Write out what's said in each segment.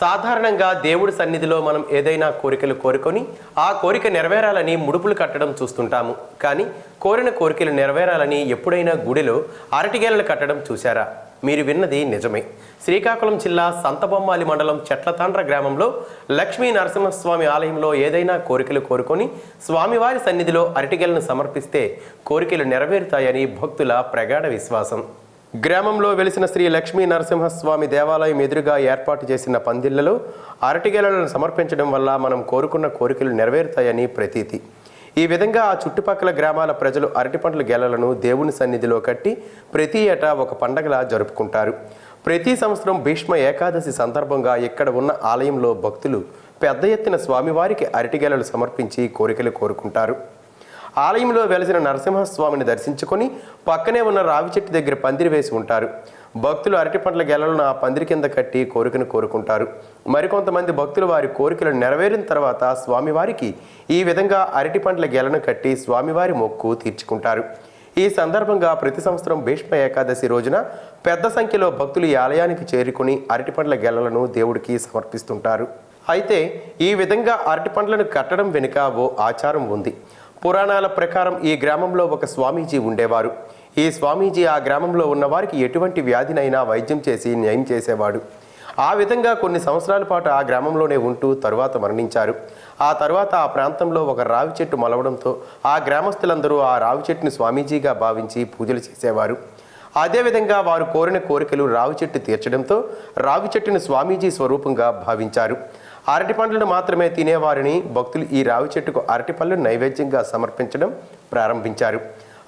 సాధారణంగా దేవుడి సన్నిధిలో మనం ఏదైనా కోరికలు కోరుకొని ఆ కోరిక నెరవేరాలని ముడుపులు కట్టడం చూస్తుంటాము. కానీ కోరిన కోరికలు నెరవేరాలని ఎప్పుడైనా గుడిలో అరటిగేలలు కట్టడం చూశారా? మీరు విన్నది నిజమే. శ్రీకాకుళం జిల్లా సంతబొమ్మాలి మండలం చెట్లతాండ్ర గ్రామంలో లక్ష్మీ నరసింహస్వామి ఆలయంలో ఏదైనా కోరికలు కోరుకొని స్వామివారి సన్నిధిలో అరటిగేలను సమర్పిస్తే కోరికలు నెరవేరుతాయని భక్తుల ప్రగాఢ విశ్వాసం. గ్రామంలో వెలిసిన శ్రీ లక్ష్మీ నరసింహస్వామి దేవాలయం ఎదురుగా ఏర్పాటు చేసిన పందిళ్ళలో అరటిగేలను సమర్పించడం వల్ల మనం కోరుకున్న కోరికలు నెరవేరుతాయని ప్రతీతి. ఈ విధంగా ఆ చుట్టుపక్కల గ్రామాల ప్రజలు అరటి పండ్ల గెలలను దేవుని సన్నిధిలో కట్టి ప్రతి ఏటా ఒక పండగలా జరుపుకుంటారు. ప్రతి సంవత్సరం భీష్మ ఏకాదశి సందర్భంగా ఇక్కడ ఉన్న ఆలయంలో భక్తులు పెద్ద ఎత్తున స్వామివారికి అరటిగెలలు సమర్పించి కోరికలు కోరుకుంటారు. ఆలయంలో వెలసిన నరసింహస్వామిని దర్శించుకొని పక్కనే ఉన్న రావి చెట్టు దగ్గర పందిరి వేసి ఉంటారు. భక్తులు అరటి పండ్ల గెలలను ఆ పందిరి కింద కట్టి కోరికను కోరుకుంటారు. మరికొంతమంది భక్తులు వారి కోరికలు నెరవేరిన తర్వాత స్వామివారికి ఈ విధంగా అరటి పండ్ల గెలను కట్టి స్వామివారి మొక్కు తీర్చుకుంటారు. ఈ సందర్భంగా ప్రతి సంవత్సరం భీష్మ ఏకాదశి రోజున పెద్ద సంఖ్యలో భక్తులు ఈ ఆలయానికి చేరుకుని అరటి పండ్ల గెలలను దేవుడికి సమర్పిస్తుంటారు. అయితే ఈ విధంగా అరటి పండ్లను కట్టడం వెనుక ఓ ఆచారం ఉంది. పురాణాల ప్రకారం ఈ గ్రామంలో ఒక స్వామీజీ ఉండేవారు. ఈ స్వామీజీ ఆ గ్రామంలో ఉన్నవారికి ఎటువంటి వ్యాధినైనా వైద్యం చేసి న్యాయం చేసేవాడు. ఆ విధంగా కొన్ని సంవత్సరాల పాటు ఆ గ్రామంలోనే ఉంటూ తరువాత మరణించారు. ఆ తర్వాత ఆ ప్రాంతంలో ఒక రావి చెట్టు మొలవడంతో ఆ గ్రామస్తులందరూ ఆ రావి చెట్టుని స్వామీజీగా భావించి పూజలు చేసేవారు. అదేవిధంగా వారు కోరిన కోరికలు రావి చెట్టు తీర్చడంతో రావి చెట్టును స్వామీజీ స్వరూపంగా భావించారు. అరటి పండ్లను మాత్రమే తినేవారిని భక్తులు ఈ రావి చెట్టుకు అరటి పళ్ళు నైవేద్యంగా సమర్పించడం ప్రారంభించారు.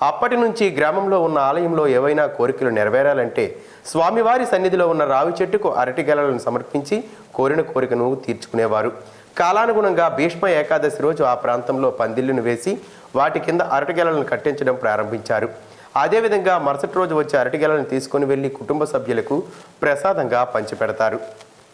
అప్పటి నుంచి గ్రామంలో ఉన్న ఆలయంలో ఏవైనా కోరికలు నెరవేరాలంటే స్వామివారి సన్నిధిలో ఉన్న రావి చెట్టుకు అరటి గెలలను సమర్పించి కోరిన కోరికను తీర్చుకునేవారు. కాలానుగుణంగా భీష్మ ఏకాదశి రోజు ఆ ప్రాంతంలో పందిళ్ళను వేసి వాటి కింద అరటిగెలను కట్టించడం ప్రారంభించారు. అదేవిధంగా మరుసటి రోజు వచ్చే అరటిగెలను తీసుకుని వెళ్ళి కుటుంబ సభ్యులకు ప్రసాదంగా పంచిపెడతారు.